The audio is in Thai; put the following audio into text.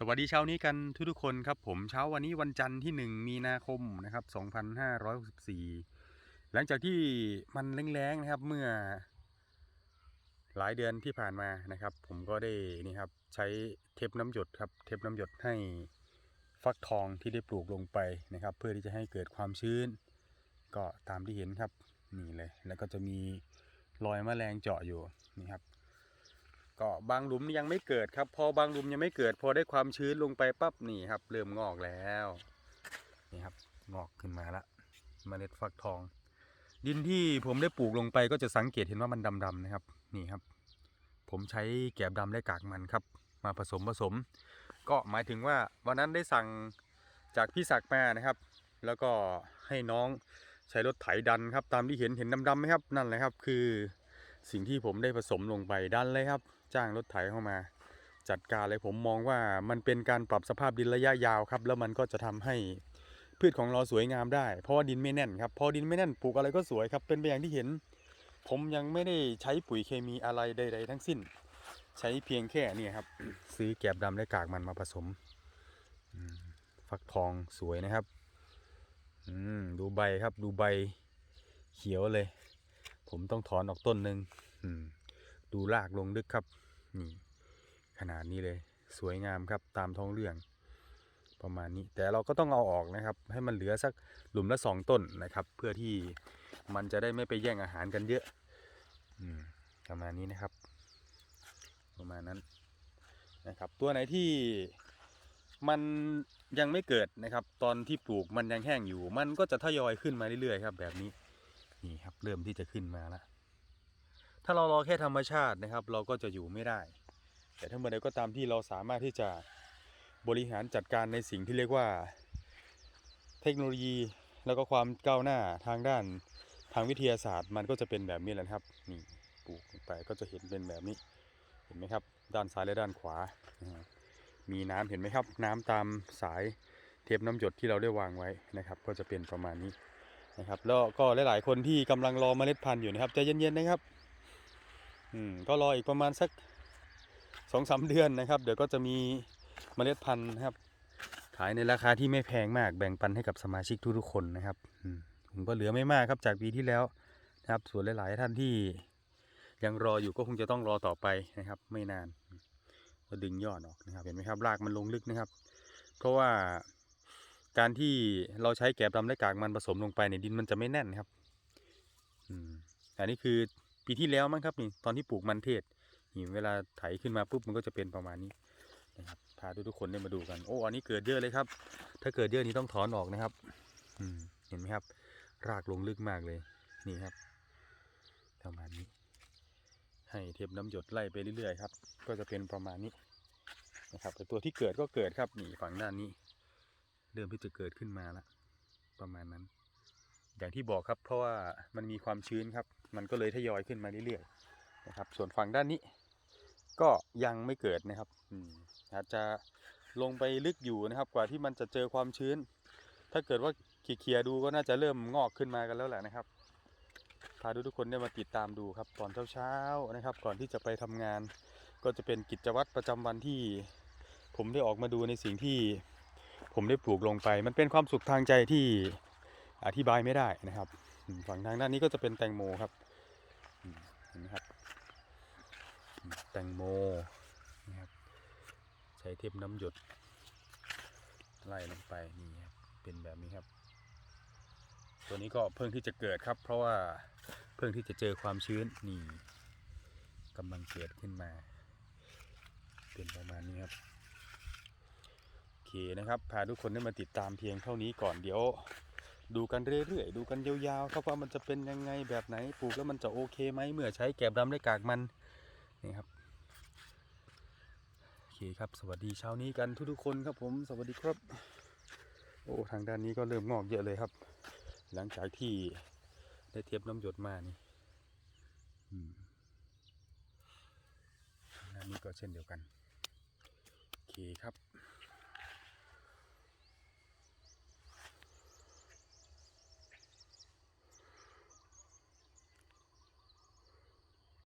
สวัสดีเช้านี้กันทุกทุกๆคนครับผมเช้าวันนี้วันจันทร์ที่ 1 มีนาคมนะครับ 2564 หลังจากที่มันแรงๆนะครับเมื่อหลายเดือนที่ผ่านมานะครับ ผมก็ได้นี่ครับใช้เทปน้ำหยดครับ เทปน้ำหยดให้ฟักทองที่ได้ปลูกลงไปนะครับ เพื่อที่จะให้เกิดความชื้น ก็ตามที่เห็นครับนี่เลย แล้วก็จะมีรอยแมลงเจาะอยู่นี่ครับ ก็บางหลุมยังไม่เกิดครับ พอบางหลุมยังไม่เกิด พอได้ความชื้นลงไปปั๊บนี่ครับ เริ่มงอกแล้วนี่ครับงอกขึ้นมาละเมล็ดฟักทอง ดินที่ผมได้ปลูกลงไปก็จะสังเกตเห็นว่ามันดำๆนะครับ นี่ครับ ผมใช้แกบดำและกากมันครับ มาผสมผสม ก็หมายถึงว่าวันนั้นได้สั่งจากพี่ศักดิ์มานะครับ แล้วก็ให้น้องใช้รถไถดันครับ ตามที่เห็นเห็นดำๆไหมครับนั่นแหละครับ คือ สิ่งที่ผมได้ผสมลงไปดันเลยครับ จ้างรถไถเข้ามา จัดการเลยผมมองว่ามันเป็นการปรับสภาพดินระยะยาวครับ แล้วมันก็จะทำให้พืชของเราสวยงามได้ เพราะว่าดินไม่แน่นครับพอดินไม่แน่นปลูกอะไรก็สวยครับ เป็นไปอย่างที่เห็น ผมยังไม่ได้ใช้ปุ๋ยเคมีอะไรใด ๆ ทั้งสิ้น ใช้เพียงแค่นี่ครับ ซื้อแกบดำและกากมันมาผสมอืมฟักทองสวยนะครับ อืมดูใบครับดูใบเขียวเลย ผมต้องถอนออกต้นหนึ่งดูรากลงลึกครับนี่ขนาดนี้เลย สวยงามครับตามท้องเรื่อง ประมาณนี้ แต่เราก็ต้องเอาออกนะครับ ให้มันเหลือสักหลุมละสองต้นนะครับ เพื่อที่มันจะได้ไม่ไปแย่งอาหารกันเยอะอประมาณนี้นะครับ ประมาณนั้นนะครับ ตัวไหนที่มันยังไม่เกิดนะครับ ตอนที่ปลูกมันยังแห้งอยู่ มันก็จะทยอยขึ้นมาเรื่อยๆครับ แบบนี้ นี่ครับเริ่มที่จะขึ้นมาแล้วถ้าเรารอแค่ธรรมชาตินะครับ เราก็จะอยู่ไม่ได้ แต่ถ้าเมื่อใดก็ตามที่เราสามารถที่จะบริหารจัดการในสิ่งที่เรียกว่า เทคโนโลยีแล้วก็ความก้าวหน้าทางด้านทางวิทยาศาสตร์ มันก็จะเป็นแบบนี้แหละครับนี่ปลูกไปก็จะเห็นเป็นแบบนี้เห็นไหมครับ ด้านซ้ายและด้านขวา มีน้ำเห็นไหมครับ น้ำตามสายเทปน้ำหยดที่เราได้วางไว้นะครับ ก็จะเป็นประมาณนี้ นะครับแล้วก็หลายๆคนที่กำลังรอเมล็ดพันธุ์อยู่นะครับใจเย็นๆนะครับอืมก็รออีกประมาณสักสองสามเดือนนะครับ เดี๋ยวก็จะมีเมล็ดพันธุ์นะครับ ขายในราคาที่ไม่แพงมากแบ่งปันให้กับสมาชิกทุกๆคนนะครับผมก็เหลือไม่มากครับจากปีที่แล้วนะครับ ส่วนหลายๆท่านที่ยังรออยู่ก็คงจะต้องรอต่อไปนะครับ ไม่นานก็ดึงยอดออกนะครับ เห็นไหมครับรากมันลงลึกนะครับ เพราะว่า การที่เราใช้แกบดำและกากมันผสมลงไปในดินมันจะไม่แน่นครับอืมอันนี้คือปีที่แล้วมั้งครับนี่ตอนที่ปลูกมันเทศนี่เวลาไถขึ้นมาปุ๊บมันก็จะเป็นประมาณนี้นะครับพาทุกๆคนได้มาดูกันโอ้อันนี้เกิดเยอะเลยครับ ถ้าเกิดเยอะนี้ต้องถอนออกนะครับ อืมเห็นไหมครับ รากลงลึกมากเลยนี่ครับประมาณนี้ ให้เทปน้ำหยดไล่ไปเรื่อยๆครับ ก็จะเป็นประมาณนี้นะครับแต่ตัวที่เกิดก็เกิดครับนี่ฝั่งด้านนี้ เริ่มที่จะเกิดขึ้นมาแล้วประมาณนั้น อย่างที่บอกครับเพราะว่ามันมีความชื้นครับ มันก็เลยทยอยขึ้นมาเรื่อยๆนะครับ ส่วนฝั่งด้านนี้ ก็ยังไม่เกิดนะครับอาจจะลงไปลึกอยู่นะครับ กว่าที่มันจะเจอความชื้น ถ้าเกิดว่าเคลียร์ดูก็น่าจะเริ่มงอกขึ้นมากันแล้วแหละนะครับพาทุกคนได้มาติดตามดูครับ ตอนเช้าๆนะครับ ก่อนที่จะไปทำงาน ก็จะเป็นกิจวัตรประจำวันที่ ผมได้ออกมาดูในสิ่งที่ ผมได้ปลูกลงไป มันเป็นความสุขทางใจที่อธิบายไม่ได้นะครับฝั่งทางด้านนี้ก็จะเป็นแตงโมครับเห็นไหมครับ แตงโมนะครับใช้เทปน้ำหยดไล่ลงไปนี่ครับเป็นแบบนี้ครับ ตัวนี้ก็เพิ่งที่จะเกิดครับ เพราะว่าเพิ่งที่จะเจอความชื้นนี่กำลังเกิดขึ้นมา เป็นประมาณนี้ครับ เคนะครับ พาทุกคนได้มาติดตามเพียงเท่านี้ก่อนเดี๋ยว ดูกันเรื่อยๆ ดูกันยาวๆครับว่ามันจะเป็นยังไงแบบไหนปลูกแล้วมันจะโอเคไหมเมื่อใช้แกบดำและกากมันนี่ครับโอเคครับ สวัสดีเช้านี้กันทุกๆคนครับผมสวัสดีครับ โอ้ทางด้านนี้ก็เริ่มงอกเยอะเลยครับ หลังจากที่ได้เทียบน้ำหยดมานี่อืมทางด้านนี้ก็เช่นเดียวกันโอเคครับ